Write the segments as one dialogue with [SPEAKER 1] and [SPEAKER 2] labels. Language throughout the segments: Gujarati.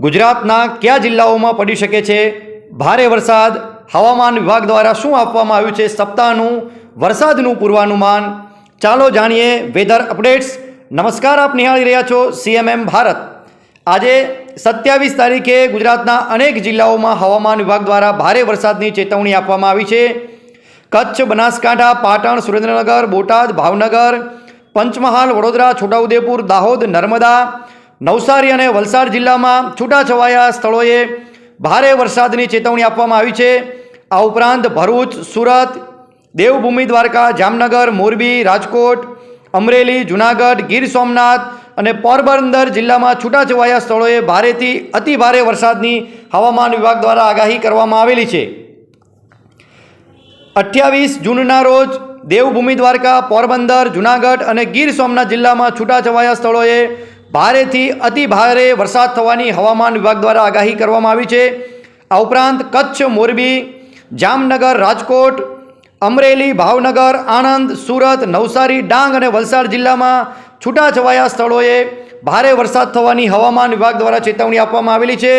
[SPEAKER 1] ગુજરાતના કયા જિલ્લાઓમાં પડી શકે છે? ભારે વરસાદ, હવામાન વિભાગ દ્વારા શું આપવામાં આવ્યું છે? સપ્તાહનું વરસાદનું પૂર્વાનુમાન. ચાલો જાણીએ વેધર અપડેટ્સ. નમસ્કાર, આપ નિહાળી રહ્યા છો સીએમએમ ભારત. આજે સત્યાવીસ તારીખે ગુજરાતના અનેક જિલ્લાઓમાં હવામાન વિભાગ દ્વારા ભારે વરસાદની ચેતવણી આપવામાં આવી છે. કચ્છ, બનાસકાંઠા, પાટણ, સુરેન્દ્રનગર, બોટાદ, ભાવનગર, પંચમહાલ, વડોદરા, છોટાઉદેપુર, દાહોદ, નર્મદા નવસારી અને વલસાડ જિલ્લામાં છૂટાછવાયા સ્થળોએ ભારે વરસાદની ચેતવણી આપવામાં આવી છે. આ ઉપરાંત ભરૂચ, સુરત, દેવભૂમિ, દ્વારકા, જામનગર, મોરબી, રાજકોટ, અમરેલી, જુનાગઢ, ગીર સોમનાથ અને પોરબંદર જિલ્લામાં છૂટાછવાયા સ્થળોએ ભારેથી અતિ ભારે વરસાદની હવામાન વિભાગ દ્વારા આગાહી કરવામાં આવેલી છે. અઠ્યાવીસ જૂનના રોજ દેવભૂમિ, દ્વારકા, પોરબંદર, જુનાગઢ અને ગીર સોમનાથ જિલ્લામાં છૂટાછવાયા સ્થળોએ ભારેથી અતિ ભારે વરસાદ થવાની હવામાન વિભાગ દ્વારા આગાહી કરવામાં આવી છે. આ ઉપરાંત કચ્છ, મોરબી, જામનગર, રાજકોટ, અમરેલી, ભાવનગર, આણંદ, સુરત, નવસારી, ડાંગ અને વલસાડ જિલ્લામાં છૂટાછવાયા સ્થળોએ ભારે વરસાદ થવાની હવામાન વિભાગ દ્વારા ચેતવણી આપવામાં આવેલી છે.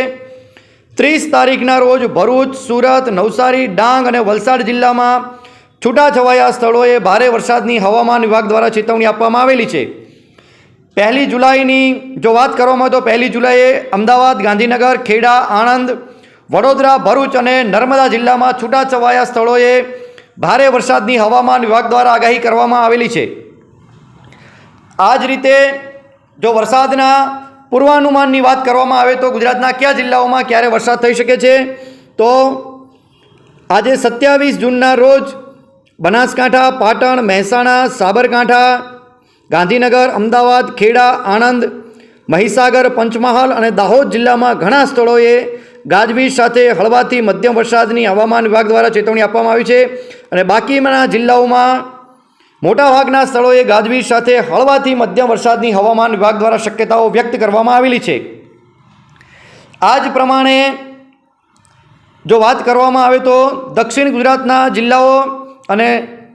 [SPEAKER 1] ત્રીસ તારીખના રોજ ભરૂચ, સુરત, નવસારી, ડાંગ અને વલસાડ જિલ્લામાં છૂટાછવાયા સ્થળોએ ભારે વરસાદની હવામાન વિભાગ દ્વારા ચેતવણી આપવામાં આવેલી છે. પહેલી જુલાઈની જો વાત કરવામાં આવે તો પહેલી જુલાઈએ અમદાવાદ, ગાંધીનગર, ખેડા, આણંદ, વડોદરા, ભરૂચ અને નર્મદા જિલ્લામાં છૂટાછવાયા સ્થળોએ ભારે વરસાદની હવામાન વિભાગ દ્વારા આગાહી કરવામાં આવેલી છે. આ જ રીતે જો વરસાદના પૂર્વાનુમાનની વાત કરવામાં આવે તો ગુજરાતના કયા જિલ્લાઓમાં ક્યારે વરસાદ થઈ શકે છે? તો આજે સત્યાવીસ જૂનના રોજ બનાસકાંઠા, પાટણ, મહેસાણા, સાબરકાંઠા ગાંધીનગર, અમદાવાદ, ખેડા, આણંદ, મહીસાગર, પંચમહાલ અને દાહોદ જિલ્લામાં ઘણા સ્થળોએ ગાજવીજ સાથે હળવાથી મધ્યમ વરસાદની હવામાન વિભાગ દ્વારા ચેતવણી આપવામાં આવી છે અને બાકીના જિલ્લાઓમાં મોટાભાગના સ્થળોએ ગાજવીજ સાથે હળવાથી મધ્યમ વરસાદની હવામાન વિભાગ દ્વારા શક્યતાઓ વ્યક્ત કરવામાં આવેલી છે. આ જ પ્રમાણે જો વાત કરવામાં આવે તો દક્ષિણ ગુજરાતના જિલ્લાઓ અને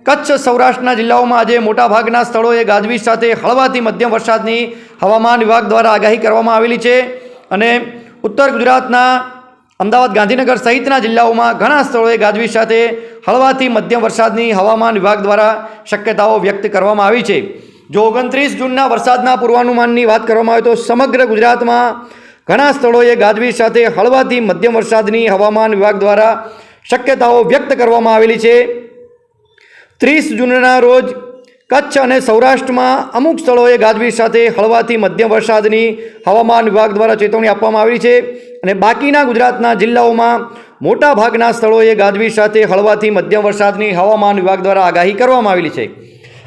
[SPEAKER 1] કચ્છ સૌરાષ્ટ્રના જિલ્લાઓમાં આજે મોટાભાગના સ્થળોએ ગાજવીજ સાથે હળવાથી મધ્યમ વરસાદની હવામાન વિભાગ દ્વારા આગાહી કરવામાં આવેલી છે. અને ઉત્તર ગુજરાતના અમદાવાદ ગાંધીનગર સહિતના જિલ્લાઓમાં ઘણા સ્થળોએ ગાજવીજ સાથે હળવાથી મધ્યમ વરસાદની હવામાન વિભાગ દ્વારા શક્યતાઓ વ્યક્ત કરવામાં આવી છે. જો ઓગણત્રીસ જૂનના વરસાદના પૂર્વાનુમાનની વાત કરવામાં આવે તો સમગ્ર ગુજરાતમાં ઘણા સ્થળોએ ગાજવીજ સાથે હળવાથી મધ્યમ વરસાદની હવામાન વિભાગ દ્વારા શક્યતાઓ વ્યક્ત કરવામાં આવેલી છે. ત્રીસ જૂનના રોજ કચ્છ અને સૌરાષ્ટ્રમાં અમુક સ્થળોએ ગાજવીજ સાથે હળવાથી મધ્યમ વરસાદની હવામાન વિભાગ દ્વારા ચેતવણી આપવામાં આવી છે અને બાકીના ગુજરાતના જિલ્લાઓમાં મોટા ભાગના સ્થળોએ ગાજવીજ સાથે હળવાથી મધ્યમ વરસાદની હવામાન વિભાગ દ્વારા આગાહી કરવામાં આવેલી છે.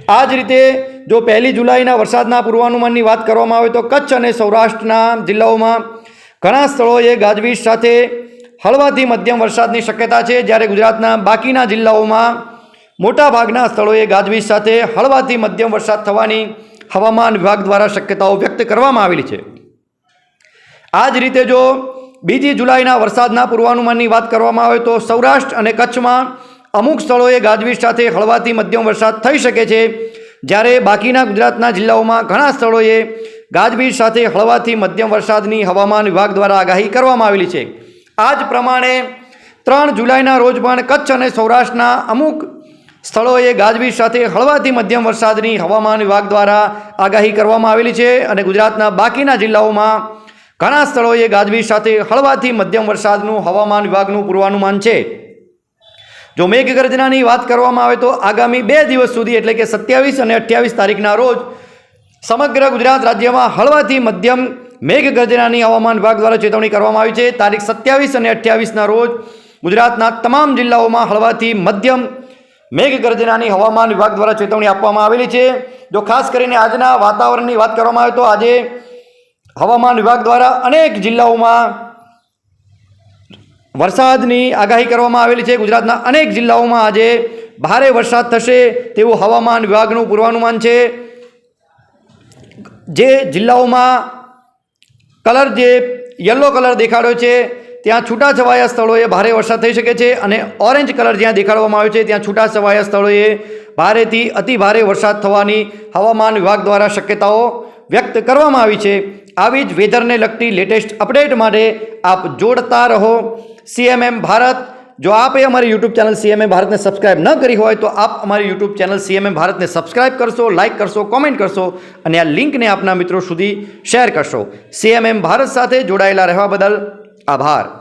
[SPEAKER 1] આ જ રીતે જો પહેલી જુલાઈના વરસાદના પૂર્વાનુમાનની વાત કરવામાં આવે તો કચ્છ અને સૌરાષ્ટ્રના જિલ્લાઓમાં ઘણા સ્થળોએ ગાજવીજ સાથે હળવાથી મધ્યમ વરસાદની શક્યતા છે. જ્યારે ગુજરાતના બાકીના જિલ્લાઓમાં મોટાભાગના સ્થળોએ ગાજવીજ સાથે હળવાથી મધ્યમ વરસાદ થવાની હવામાન વિભાગ દ્વારા શક્યતાઓ વ્યક્ત કરવામાં આવેલી છે. આ જ રીતે જો બીજી જુલાઈના વરસાદના પૂર્વાનુમાનની વાત કરવામાં આવે તો સૌરાષ્ટ્ર અને કચ્છમાં અમુક સ્થળોએ ગાજવીજ સાથે હળવાથી મધ્યમ વરસાદ થઈ શકે છે. જ્યારે બાકીના ગુજરાતના જિલ્લાઓમાં ઘણા સ્થળોએ ગાજવીજ સાથે હળવાથી મધ્યમ વરસાદની હવામાન વિભાગ દ્વારા આગાહી કરવામાં આવેલી છે. આ જ પ્રમાણે ત્રણ જુલાઈના રોજ પણ કચ્છ અને સૌરાષ્ટ્રના અમુક સ્થળોએ ગાજવીજ સાથે હળવાથી મધ્યમ વરસાદની હવામાન વિભાગ દ્વારા આગાહી કરવામાં આવેલી છે અને ગુજરાતના બાકીના જિલ્લાઓમાં ઘણા સ્થળોએ ગાજવીજ સાથે હળવાથી મધ્યમ વરસાદનું હવામાન વિભાગનું પૂર્વાનુમાન છે. જો મેઘગર્જનાની વાત કરવામાં આવે તો આગામી બે દિવસ સુધી એટલે કે સત્યાવીસ અને અઠ્યાવીસ તારીખના રોજ સમગ્ર ગુજરાત રાજ્યમાં હળવાથી મધ્યમ મેઘગર્જનાની હવામાન વિભાગ દ્વારા ચેતવણી કરવામાં આવી છે. તારીખ સત્યાવીસ અને અઠ્યાવીસના રોજ ગુજરાતના તમામ જિલ્લાઓમાં હળવાથી મધ્યમ મેઘગર્જનાની હવામાન વિભાગ દ્વારા ચેતવણી આપવામાં આવેલી છે. જો ખાસ કરીને આજના વાતાવરણની વાત કરવામાં આવે તો આજે હવામાન વિભાગ દ્વારા અનેક જિલ્લાઓમાં વરસાદની આગાહી કરવામાં આવેલી છે. ગુજરાતના અનેક જિલ્લાઓમાં આજે ભારે વરસાદ થશે તેવું હવામાન વિભાગનું પૂર્વાનુમાન છે. જે જિલ્લાઓમાં કલર જે યલો કલર દેખાડ્યો છે ત્યાં છૂટાછવાયા સ્થળોએ ભારે વરસાદ થઈ શકે છે અને ઓરેન્જ કલર જ્યાં દેખાડવામાં આવ્યો છે, ત્યાં છૂટાછવાયા સ્થળોએ ભારેથી અતિ ભારે વરસાદ થવાની હવામાન વિભાગ દ્વારા શક્યતાઓ વ્યક્ત કરવામાં આવી છે. આવી જ વેધરને લગતી લેટેસ્ટ અપડેટ માટે આપ જોડતા રહો સીએમએમ ભારત. જો આપે અમારી યુટ્યુબ ચેનલ સીએમએમ ભારતને સબસ્ક્રાઇબ ન કરી હોય, તો આપ અમારી યુટ્યુબ ચેનલ સીએમએમ ભારતને સબસ્ક્રાઇબ કરશો લાઇક કરશો કોમેન્ટ કરશો અને આ લિંકને આપના મિત્રો સુધી શેર કરશો. સીએમએમ ભારત સાથે જોડાયેલા રહેવા બદલ આભાર.